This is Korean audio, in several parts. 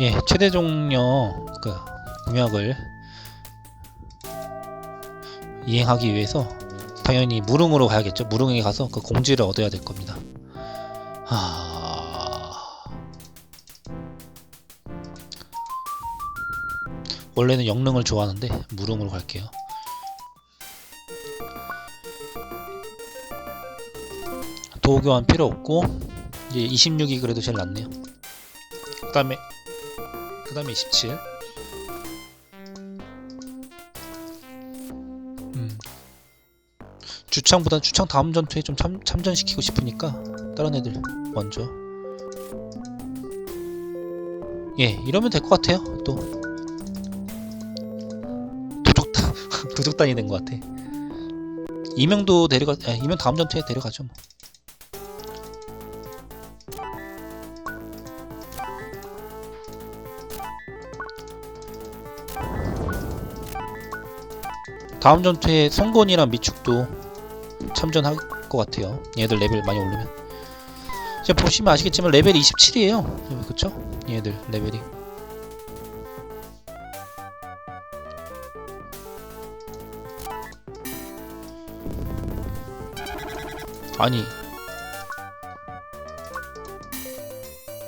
예, 최대 종료 그 공약을 이행하기 위해서 당연히 무릉으로 가야겠죠. 무릉에 가서 그 공지를 얻어야 될 겁니다. 하... 원래는 영릉을 좋아하는데 무릉으로 갈게요. 도어 교환 필요 없고 이제 26이 그래도 제일 낫네요. 그다음에 그 다음에 27. 음. 주창보다 주창 다음 전투에 좀 참, 참전시키고 싶으니까 다른 애들 먼저. 예, 이러면 될 것 같아요. 또 도적단 도적단이 된것 같아. 이명도 데려가, 아, 이명 다음 전투에 데려가죠. 뭐. 다음 전투에 송곤이랑 미축도 참전할 것 같아요. 얘들 레벨 많이 오르면. 지금 보시면 아시겠지만 레벨이 27이에요. 그쵸? 얘들 레벨이. 아니.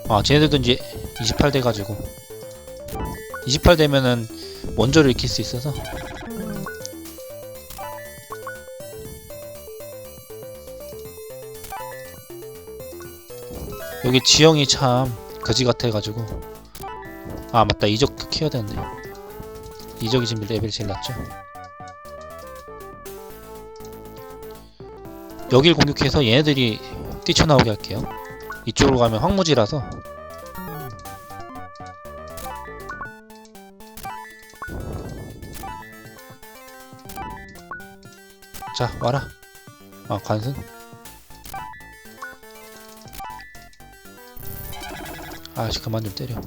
아, 쟤네들도 이제 28 돼가지고. 28 되면은 원조를 익힐 수 있어서 여기 지형이 참 거지 같아가지고. 아 맞다. 이적 키워야 되는데. 이적이 지금 레벨이 제일 낮죠? 여길 공격해서 얘네들이 뛰쳐나오게 할게요. 이쪽으로 가면 황무지라서. 자 와라. 아 관승 아씨 그만 좀 때려.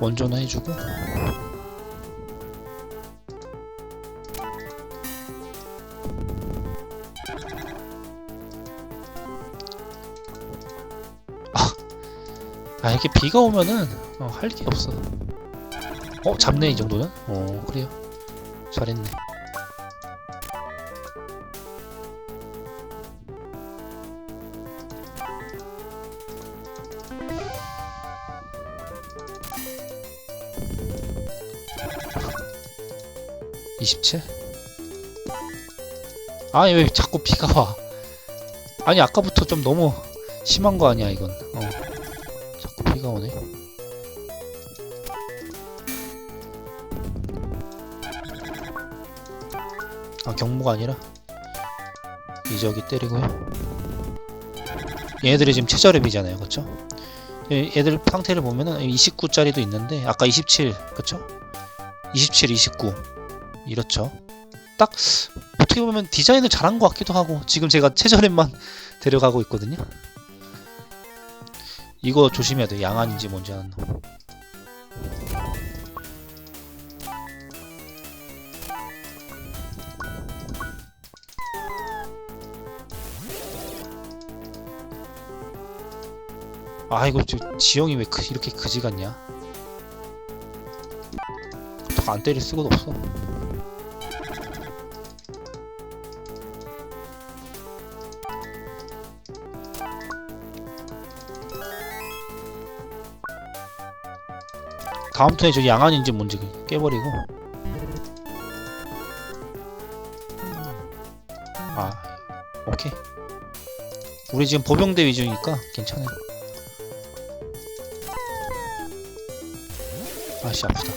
원조나 해주고. 아, 아 이렇게 비가 오면은 어, 할게 없어. 어 잡네 이 정도는? 어 그래요. 잘했네 (27) 아니 왜 자꾸 비가 와? 아니 아까부터 좀 너무 심한 거 아니야 이건. 어. 자꾸 비가 오네. 아 경무가 아니라? 이적이 때리고요. 얘네들이 지금 최저랩이잖아요 그쵸? 얘- 얘들 상태를 보면은 29짜리도 있는데 아까 27 그쵸? 27 29 이렇죠. 딱 어떻게 보면 디자인을 잘한 것 같기도 하고 지금 제가 최저랩만 데려가고 있거든요. 이거 조심해야 돼 양안인지 뭔지 하는 놈 아 이거 저 지형이 왜 그, 이렇게 그지 같냐? 안 때릴 수가 없어 다음 턴에 저 양안인지 뭔지 깨버리고. 아 오케이. 우리 지금 보병대 위주니까 괜찮아요. 아씨 아프다.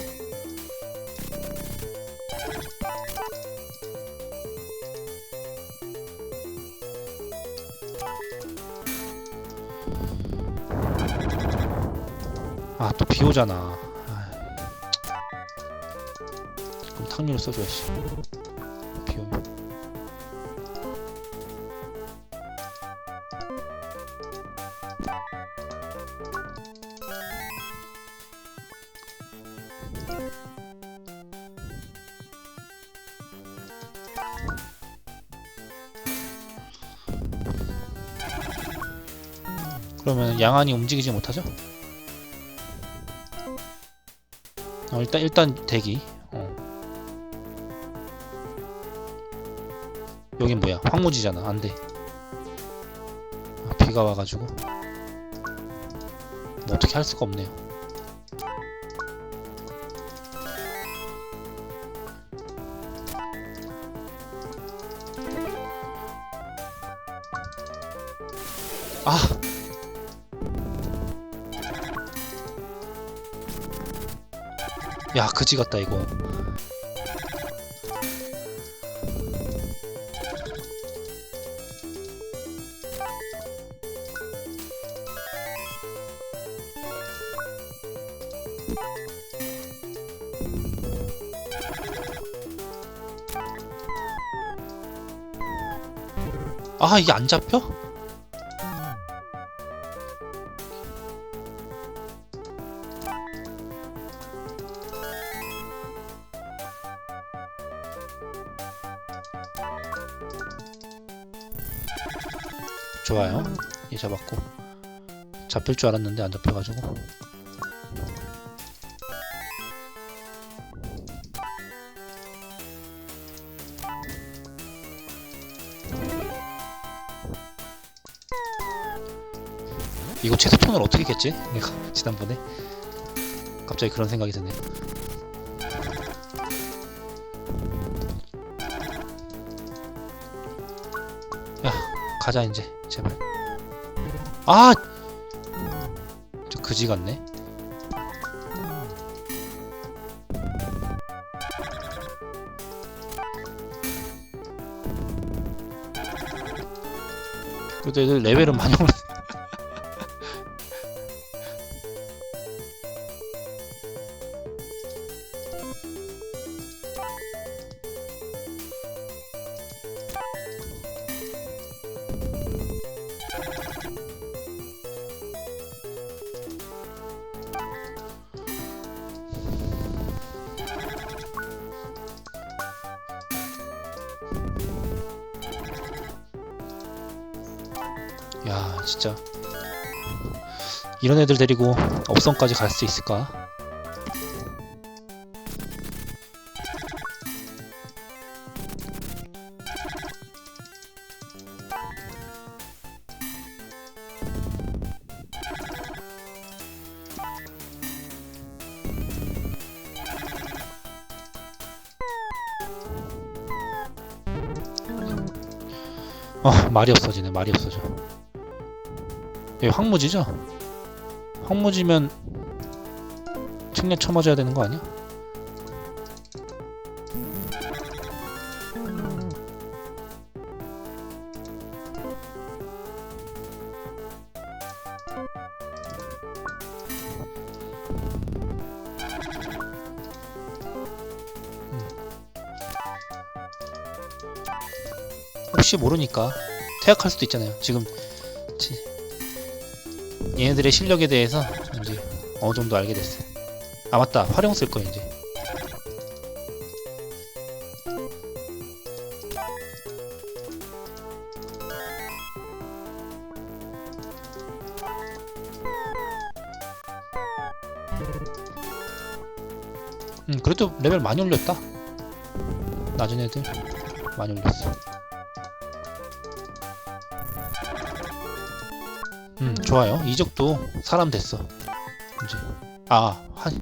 아 또 비 오잖아 아이. 그럼 탕류를 써줘야지 비 오면 그러면 양안이 움직이지 못하죠? 어, 일단 일단 대기. 여긴 뭐야? 황무지잖아. 안 돼. 아, 비가 와가지고 뭐 어떻게 할 수가 없네요. 아. 야, 그지 같다 이거. 아, 이게 안 잡혀? 좋아요. 얘 잡았고 잡힐 줄 알았는데 안 잡혀가지고 이거 최소톤을 어떻게 깼지? 내가 지난번에 갑자기 그런 생각이 드네. 야 가자 이제 제발 아! 저 그지 같네 그래도 레벨은 많이 올랐 야 진짜 이런 애들 데리고 업성까지 갈 수 있을까? 어 말이 없어지네 말이 없어져 여기 황무지죠? 황무지면 측량 쳐맞아야 되는 거 아니야? 음. 혹시 모르니까 퇴학할 수도 있잖아요. 지금 지- 얘네들의 실력에 대해서 이제 어느 정도 알게 됐어요. 아 맞다 활용 쓸 거야 이제. 음 그래도 레벨 많이 올렸다. 낮은 애들 많이 올렸어. 음 좋아요. 이적도 사람 됐어. 이제. 아 한,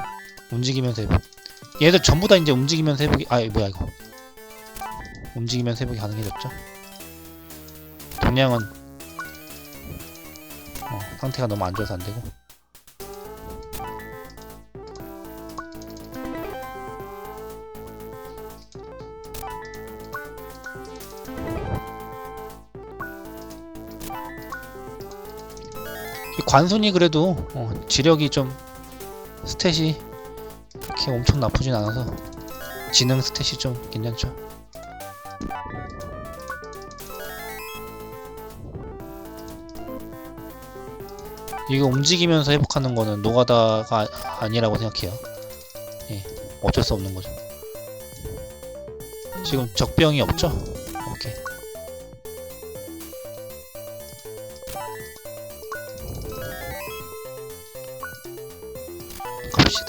움직이면서 회복 얘들 전부 다 이제 움직이면서 회복이 아 뭐야 이거. 움직이면서 회복이 가능해졌죠? 동양은 어, 상태가 너무 안 좋아서 안 되고 관순이 그래도 어, 지력이 좀 스탯이 그렇게 엄청 나쁘진 않아서 지능 스탯이 좀 괜찮죠. 이거 움직이면서 회복하는 거는 노가다가 아- 아니라고 생각해요. 예, 어쩔 수 없는 거죠. 지금 적병이 없죠?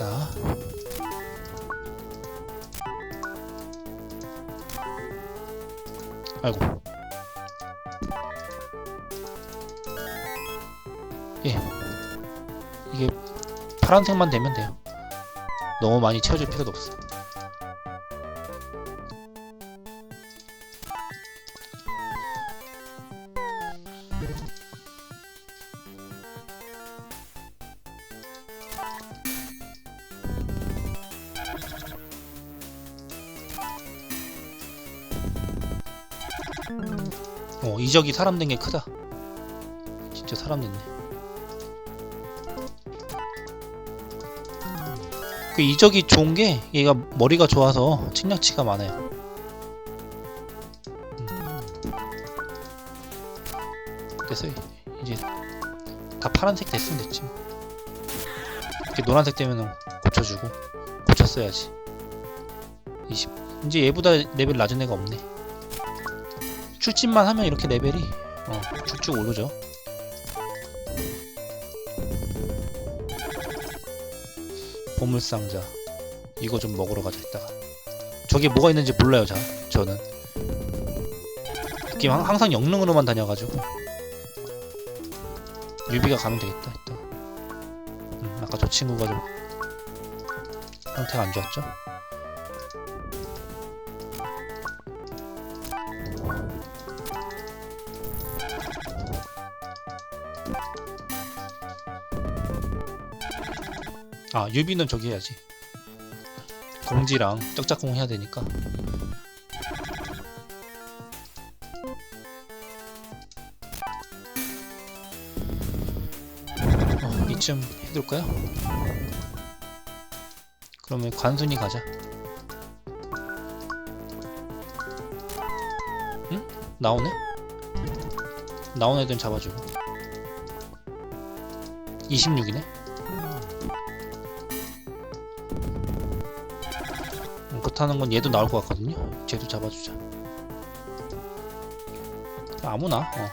됐다. 아이고. 예. 이게 파란색만 되면 돼요. 너무 많이 채워줄 필요도 없어. 어, 이적이 사람 된 게 크다. 진짜 사람 됐네. 그 이적이 좋은 게 얘가 머리가 좋아서 측량치가 많아요. 음. 됐어 이제 다 파란색 됐으면 됐지. 뭐. 이렇게 노란색 되면 고쳐주고 고쳤어야지. 20. 이제 얘보다 레벨 낮은 애가 없네. 출진만 하면 이렇게 레벨이? 어, 쭉쭉 오르죠. 보물상자. 이거 좀 먹으러 가자 이따가. 저게 뭐가 있는지 몰라요 자 저는. 느낌 항- 항상 영능으로만 다녀가지고. 유비가 가면 되겠다 이따. 음, 아까 저 친구가 좀 상태가 안 좋았죠 아 유비는 저기 해야지 공지랑 짝짝공 해야 되니까 어, 이쯤 해둘까요? 그러면 관순이 가자 응? 나오네? 나온 애들은 잡아주고 26이네? 그렇다는 건 얘도 나올 것 같거든요. 쟤도 잡아주자. 아무나. 어.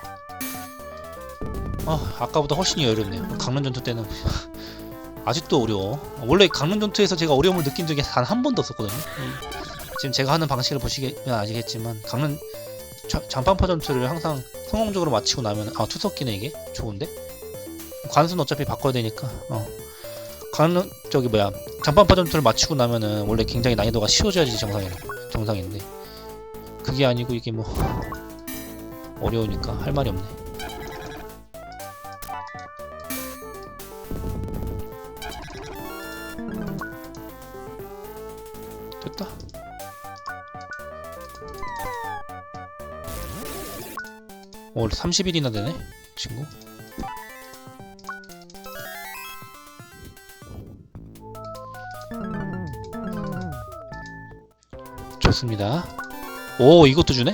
아, 아까보다 훨씬 여유롭네요. 강릉 전투 때는 아직도 어려워. 원래 강릉 전투에서 제가 어려움을 느낀 적이 단 한 번도 없었거든요. 이- 지금 제가 하는 방식을 보시면 아시겠지만 강릉 자- 장판파 전투를 항상 성공적으로 마치고 나면 아 투석기네 이게 좋은데 관순 어차피 바꿔야 되니까 어. 강릉 저기 뭐야 장판 파 전투를 마치고 나면은 원래 굉장히 난이도가 쉬워져야지 정상이 정상인데 그게 아니고 이게 뭐 어려우니까 할 말이 없네. 됐다. 오 30일이나 되네 친구. 좋습니다. 오 이것도 주네?